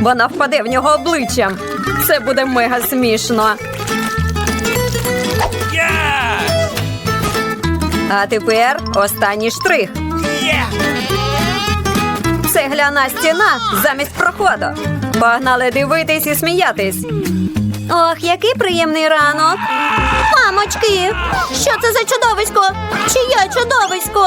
Вона впаде в нього обличчям. Це буде мега смішно. А тепер останній штрих. Цегляна стіна замість проходу. Погнали дивитись і сміятись. Ох, який приємний ранок. Мамочки, що це за чудовисько? Чиє чудовисько?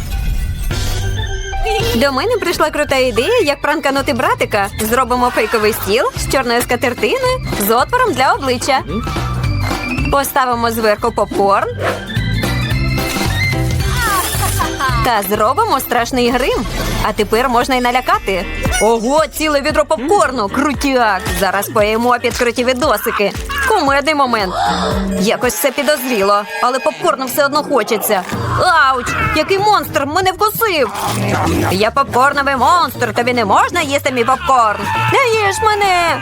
До мене прийшла крута ідея, як пранканути братика. Зробимо фейковий стіл з чорною скатертиною з отвором для обличчя. Поставимо зверху попкорн. Та зробимо страшний грим. А тепер можна й налякати. Ого, ціле відро попкорну! Крутяк! Зараз поїмо підкриті відосики. Кумедний момент. Якось все підозріло, але попкорну все одно хочеться. Ауч! Який монстр! Мене вкусив! Я попкорновий монстр, тобі не можна їсти мій попкорн. Не їж мене!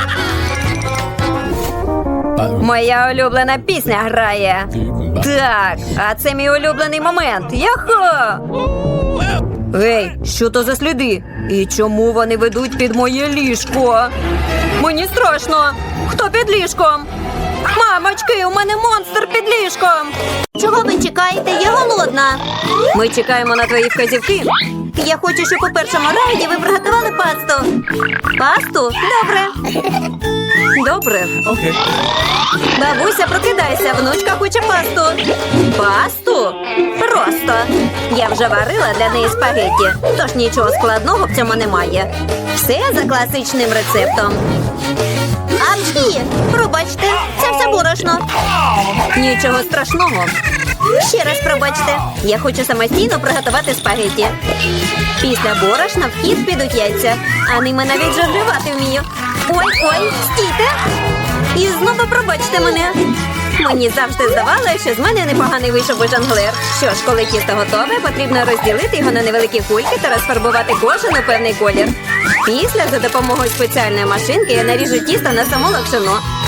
Моя улюблена пісня грає. Так, а це мій улюблений момент. Яхо! Ей, що то за сліди? І чому вони ведуть під моє ліжко? Мені страшно. Хто під ліжком? Мамочки, у мене монстр під ліжком. Чого ви чекаєте? Я голодна. Ми чекаємо на твої вказівки. Я хочу, щоб у першому раунді ви приготували пасту. Пасту? Добре. Добре. Бабуся, прокидайся, внучка хоче пасту. Пасту? Просто. Я вже варила для неї спагетті, тож нічого складного в цьому немає. Все за класичним рецептом. Апчхі! Пробачте, це все борошно. Нічого страшного. Ще раз пробачте. Я хочу самостійно приготувати спагетті. Після борошна в хід підуть яйця, а ними навіть жонглювати вмію. Ой, ой, стійте! І знову пробачте мене. Мені завжди здавалося, що з мене непоганий вийшов би жонглер. Що ж, коли тісто готове, потрібно розділити його на невеликі кульки та розфарбувати кожен у певний колір. Після за допомогою спеціальної машинки я наріжу тісто на саму локшину.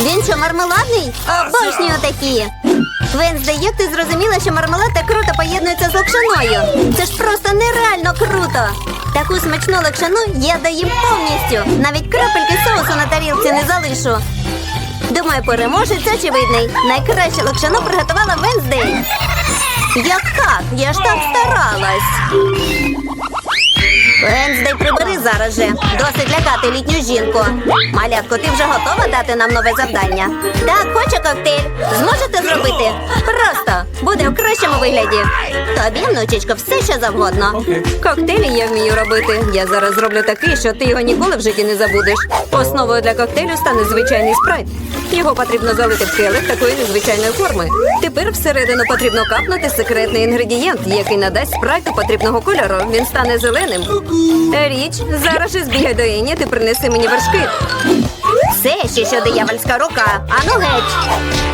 Він що, мармеладний? Обожнюю такі. Вензде, як ти зрозуміла, що мармелад так круто поєднується з локшиною? Це ж просто нереально круто. Таку смачну локшину я доїм повністю. Навіть крапельки соусу на тарілці не залишу. Думаю, переможець очевидний. Найкраще локшину приготувала Венздей. Як так? Я ж так старалась. Венздей, прибери зараз же. Досить лякати літню жінку. Малятко, ти вже готова дати нам нове завдання? Так, хочу коктейль. Зможете зробити? Просто буде в кращому вигляді. Тобі, внучечко, все що завгодно. Коктейлі я вмію робити. Я зараз зроблю такий, що ти його ніколи в житті не забудеш. Основою для коктейлю стане звичайний спрайт. Його потрібно залити в келих такої незвичайної форми. Тепер всередину потрібно капнути секретний інгредієнт, який надасть спрайту потрібного кольору. Він стане зеленим. Річ, зараз же збігай до Іні, ти принеси мені вершки. Це ще що диявольська рука. Ану геть.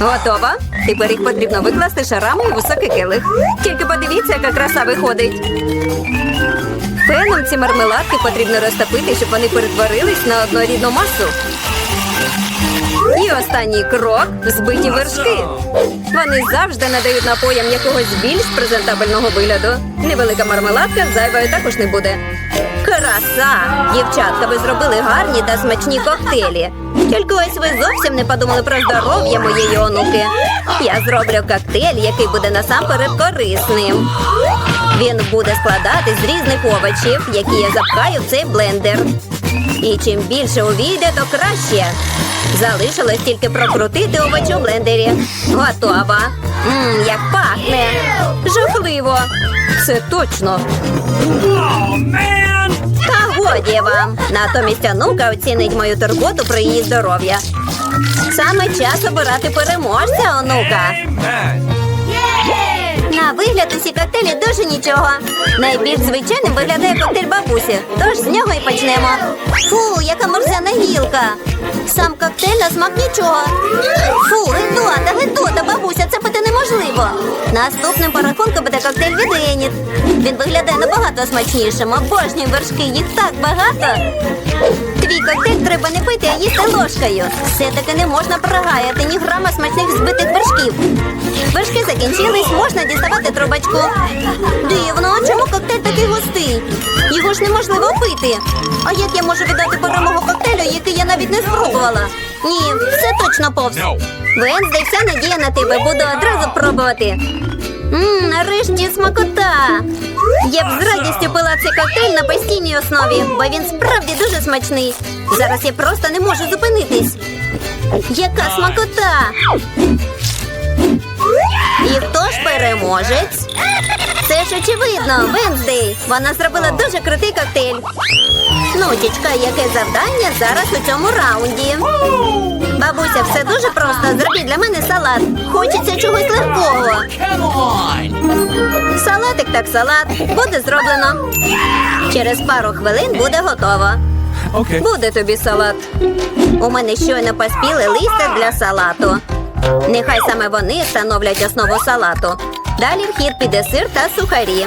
Готова? Тепер їх потрібно викласти шарами у високий келих. Тільки подивіться, яка краса виходить. Феном ці мармеладки потрібно розтопити, щоб вони перетворились на однорідну масу. І останній крок збиті вершки. Вони завжди надають напоям якогось більш презентабельного вигляду. Невелика мармеладка зайвою також не буде. Краса! Дівчатка, ви зробили гарні та смачні коктейлі. Тільки ось ви зовсім не подумали про здоров'я моєї онуки. Я зроблю коктейль, який буде насамперед корисним. Він буде складати з різних овочів, які я запхаю в цей блендер. І чим більше увійде, то краще. Залишилось тільки прокрутити овочі у блендері. Готово. Мм, як пахне. Жахливо! Це точно. Та годі вам. Натомість онука оцінить мою турботу про її здоров'я. Саме час обирати переможця, онука. На вигляд усі коктейлі дуже нічого. Найбільш звичайним виглядає коктейль бабусі, тож з нього і почнемо. Фу, яка мерзяна гілка. Сам коктейль на смак нічого. Фу, гидота, гидота, бабуся, це пити неможливо. Наступним по рахунку буде коктейль від Еніт. Він виглядає набагато смачнішим. Обожнюю вершки, їх так багато. Твій коктейль треба не пити, а їсти ложкою. Все-таки не можна прогаяти ні грама смачних збитих вершків. Вершки закінчились, можна діставати трубочку. Дивно, а чому коктейль такий густий? Його ж неможливо пити. А як я можу віддати перемогу коктейлю, який я навіть не спробувала? Ні, все точно повз. Венздей, вся надія на тебе, буду одразу пробувати. Мм, нарешті смакота. Я б з радістю пила цей коктейль на постійній основі, бо він справді дуже смачний. Зараз я просто не можу зупинитись. Яка смакота! І хто ж переможець? Це ж очевидно, Венздей. Вона зробила дуже крутий коктейль. Нутічка, яке завдання зараз у цьому раунді? Бабуся, все дуже просто. Зробіть для мене салат. Хочеться чогось легкого. Салатик так салат. Буде зроблено. Через пару хвилин буде готово. Okay. Буде тобі салат. У мене щойно поспіли листя для салату. Нехай саме вони становлять основу салату. Далі в хід піде сир та сухарі.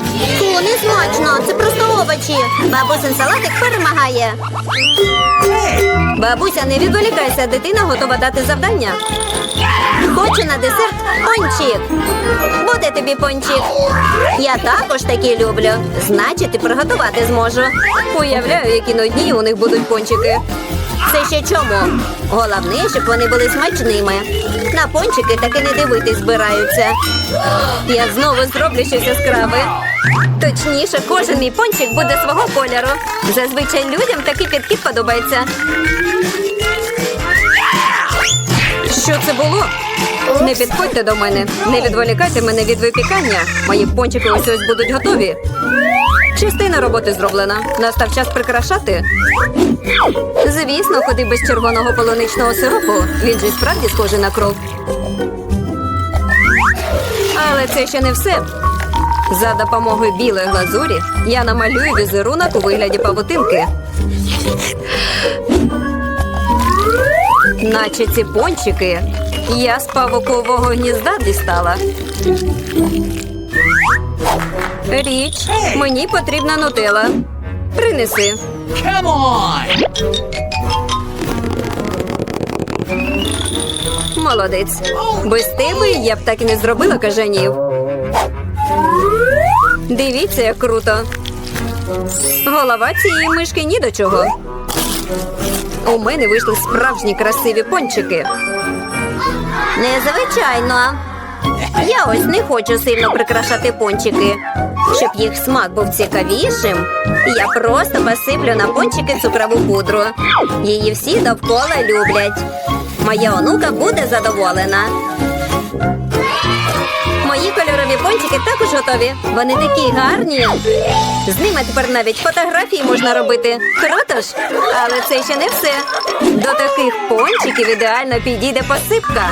Фу, не смачно, це просто овочі. Бабусин салатик перемагає. Бабуся, не відволікайся, дитина готова дати завдання. Хочу на десерт пончик. Буде тобі пончик. Я також такі люблю. Значить, і приготувати зможу. Уявляю, які нудні у них будуть пончики. Це ще чому? Головне, щоб вони були смачними. На пончики таки не дивитись збираються. Я знову зроблю щось яскраве. Точніше, кожен мій пончик буде свого кольору. Зазвичай людям такий підхід подобається. Що це було? Не підходьте до мене, не відволікайте мене від випікання. Мої пончики ось ось будуть готові. Частина роботи зроблена. Настав час прикрашати. Звісно, куди без червоного полуничного сиропу. Він же справді схожий на кров. Але це ще не все. За допомогою білої глазурі я намалюю візерунок у вигляді павутинки. Наче ці пончики я з павукового гнізда дістала. Річ, мені потрібна нутела. Принеси. Come on! Молодець. Без тебе я б так і не зробила кажанів. Дивіться, як круто. Голова цієї мишки ні до чого. У мене вийшли справжні красиві пончики. Незвичайно. Я ось не хочу сильно прикрашати пончики. Щоб їх смак був цікавішим, я просто посиплю на пончики цукрову пудру. Її всі довкола люблять. Моя онука буде задоволена. Мої кольорові пончики також готові. Вони такі гарні. З ними тепер навіть фотографії можна робити. Круто ж! Але це ще не все. До таких пончиків ідеально підійде посипка.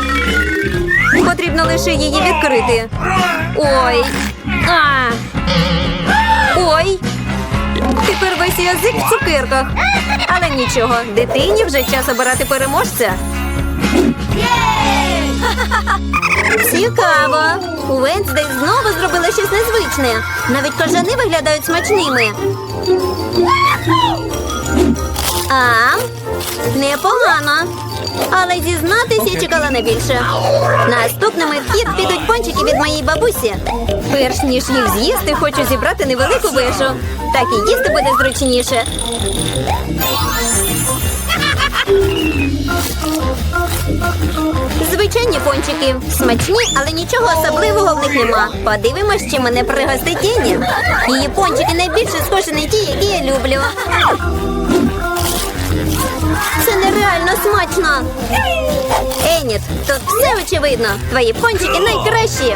Потрібно лише її відкрити. Ой. А. Ой. Тепер весь язик в цукерках. Але нічого, дитині вже час обирати переможця. Цікаво. У Венсдей знову зробили щось незвичне. Навіть кожани виглядають смачними. А, непогано. Але зізнатись я чекала не більше. Наступними в хід підуть пончики від моєї бабусі. Перш ніж їх з'їсти, хочу зібрати невелику вежу. Так і їсти буде зручніше. Звичайні пончики. Смачні, але нічого особливого в них нема. Подивимось, чи мене пригостить Ені. Її пончики найбільше схожі на ті, які я люблю. Нереально смачно. Еніт, тут все очевидно. Твої пончики найкращі.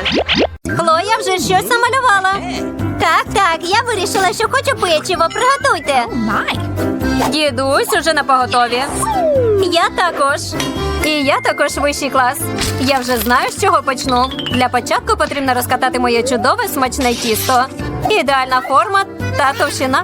Хлоя вже щось намалювала. Так, так, я вирішила, що хочу печиво. Приготуйте. Дідусь уже на поготові. Я також. І я також вищий клас. Я вже знаю, з чого почну. Для початку потрібно розкатати моє чудове смачне тісто. Ідеальна форма та товщина.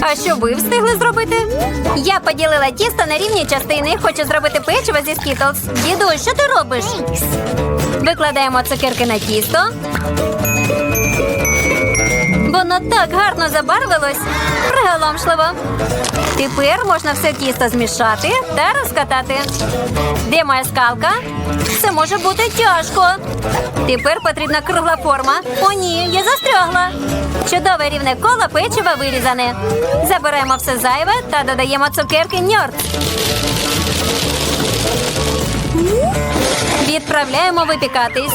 А що ви встигли зробити? Я поділила тісто на рівні частини. Хочу зробити печиво зі скітлз. Діду, що ти робиш? Викладаємо цукерки на тісто. Воно так гарно забарвилось. Приголомшливо. Тепер можна все тісто змішати та розкатати. Де моя скалка? Це може бути тяжко. Тепер потрібна кругла форма. О, ні, я застрягла. Чудове рівне коло печива вирізане. Забираємо все зайве та додаємо цукерки ньорд. Відправляємо випікатись.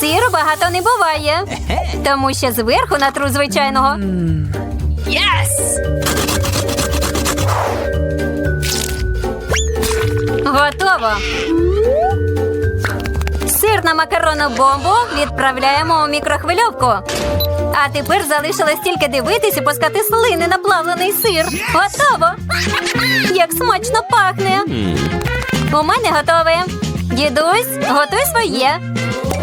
Сиру багато не буває, тому що зверху натру звичайного. Yes! Готово. Сир на макаронну бомбу відправляємо у мікрохвильовку. А тепер залишилось тільки дивитись і пускати слини на плавлений сир. Готово. Як смачно пахне. У мене готове. Дідусь, готуй своє.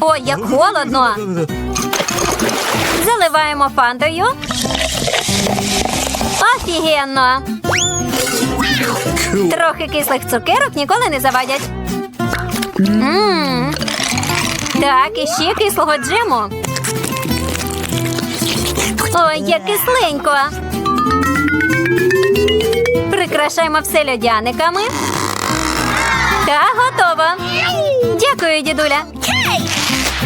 Ой, як холодно. Заливаємо фантою. Офігенно. Трохи кислих цукерок ніколи не завадять. Мм. Так, і ще кислого джему. Ой, як кисленько. Прикрашаємо все льодяниками. Та готово. Дякую, дідуля.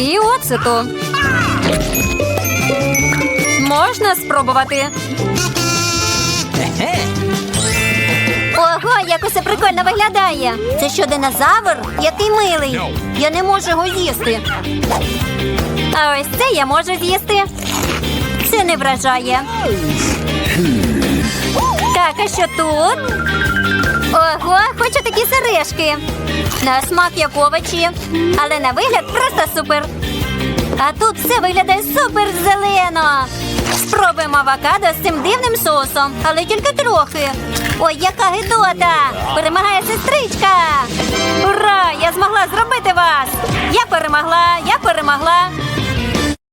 І оцету. Можна спробувати. Ого, як усе прикольно виглядає. Це що, динозавр? Який милий. Я не можу його з'їсти. А ось це я можу з'їсти. Це не вражає. Так, а що тут? Ого, хочу такі сережки. На смак як овочі, але на вигляд просто супер. А тут все виглядає супер зелено. Спробуємо авокадо з цим дивним соусом, але тільки трохи. Ой, яка гидота! Перемагає сестричка! Ура! Я змогла зробити вас! Я перемогла, я перемогла.